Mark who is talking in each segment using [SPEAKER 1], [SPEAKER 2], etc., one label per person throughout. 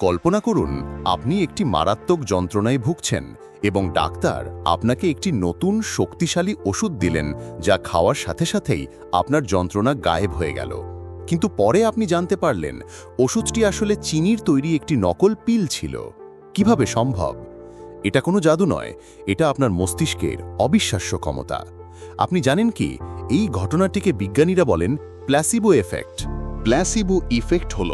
[SPEAKER 1] কল্পনা করুন, আপনি একটি মারাত্মক যন্ত্রণায় ভুগছেন এবং ডাক্তার আপনাকে একটি নতুন শক্তিশালী ওষুধ দিলেন যা খাওয়ার সাথে সাথেই আপনার যন্ত্রণা গায়েব হয়ে গেল। কিন্তু পরে আপনি জানতে পারলেন, ওষুধটি আসলে চিনির তৈরি একটি নকল পিল ছিল। কীভাবে সম্ভব? এটা কোনো জাদু নয়, এটা আপনার মস্তিষ্কের অবিশ্বাস্য ক্ষমতা। আপনি জানেন কি, এই ঘটনাটিকে বিজ্ঞানীরা বলেন প্ল্যাসিবো এফেক্ট।
[SPEAKER 2] প্ল্যাসিবো ইফেক্ট হল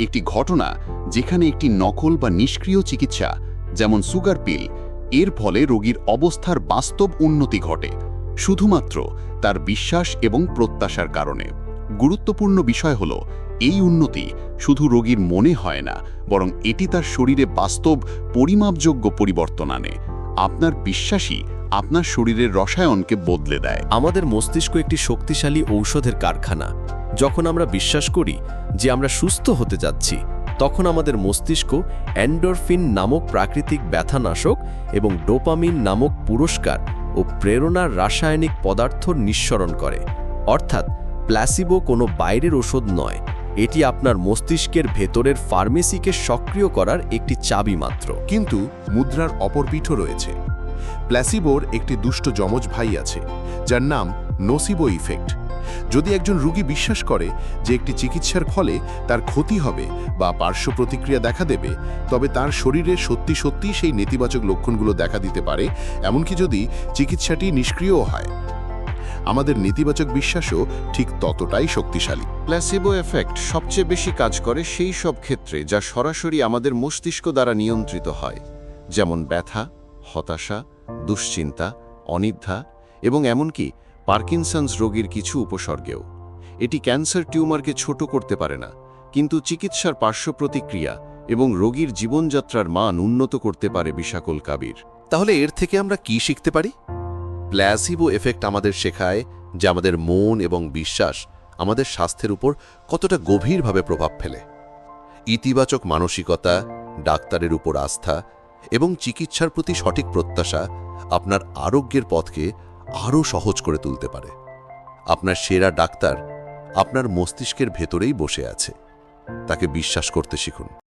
[SPEAKER 2] একটি ঘটনা যেখানে একটি নকল বা নিষ্ক্রিয় চিকিৎসা, যেমন সুগার পিল, এর ফলে রোগীর অবস্থার বাস্তব উন্নতি ঘটে, শুধুমাত্র তার বিশ্বাস এবং প্রত্যাশার কারণে। গুরুত্বপূর্ণ বিষয় হল, এই উন্নতি শুধু রোগীর মনে হয় না, বরং এটি তার শরীরে বাস্তব, পরিমাপযোগ্য পরিবর্তন আনে। আপনার বিশ্বাসই আপনার শরীরের রসায়নকে বদলে দেয়।
[SPEAKER 3] আমাদের মস্তিষ্ক একটি শক্তিশালী ঔষধের কারখানা। যখন আমরা বিশ্বাস করি যে আমরা সুস্থ হতে যাচ্ছি, তখন আমাদের মস্তিষ্ক অ্যান্ডোরফিন নামক প্রাকৃতিক ব্যথানাশক এবং ডোপামিন নামক পুরস্কার ও প্রেরণার রাসায়নিক পদার্থ নিঃসরণ করে। অর্থাৎ প্ল্যাসিবো কোনো বাইরের ওষুধ নয়, এটি আপনার মস্তিষ্কের ভেতরের ফার্মেসিকে সক্রিয় করার একটি চাবি মাত্র।
[SPEAKER 1] কিন্তু মুদ্রার অপর পিঠও রয়েছে। প্ল্যাসিবোর একটি দুষ্ট যমজ ভাই আছে, যার নাম নোসিবো ইফেক্ট। যদি একজন রুগী বিশ্বাস করে যে একটি চিকিৎসার ফলে তার ক্ষতি হবে বা পার্শ্ব প্রতিক্রিয়া দেখা দেবে, তবে তার শরীরে সত্যি সত্যি সেই নেতিবাচক লক্ষণগুলো দেখা দিতে পারে, এমনকি যদি চিকিৎসাটি নিষ্ক্রিয়ও হয়। আমাদের নেতিবাচক বিশ্বাসও ঠিক ততটাই শক্তিশালী।
[SPEAKER 2] প্ল্যাসিবো এফেক্ট সবচেয়ে বেশি কাজ করে সেই সব ক্ষেত্রে যা সরাসরি আমাদের মস্তিষ্ক দ্বারা নিয়ন্ত্রিত হয়, যেমন ব্যথা, হতাশা, দুশ্চিন্তা, অনিদ্রা এবং এমনকি পার্কিনসন্স রোগীর কিছু উপসর্গেও। এটি ক্যান্সার টিউমারকে ছোট করতে পারে না, কিন্তু চিকিৎসার পার্শ্ব প্রতিক্রিয়া এবং রোগীর জীবনযাত্রার মান উন্নত করতে পারে বিশাকল কাবির।
[SPEAKER 4] তাহলে এর থেকে আমরা কি শিখতে পারি? প্ল্যাসিবো এফেক্ট আমাদের শেখায় যে আমাদের মন এবং বিশ্বাস আমাদের স্বাস্থ্যের উপর কতটা গভীরভাবে প্রভাব ফেলে। ইতিবাচক মানসিকতা, ডাক্তারের উপর আস্থা এবং চিকিৎসার প্রতি সঠিক প্রত্যাশা আপনার আরোগ্যের পথকে আরও সহজ করে তুলতে পারে। আপনার সেরা ডাক্তার আপনার মস্তিষ্কের ভেতরেই বসে আছে। তাকে বিশ্বাস করতে শিখুন।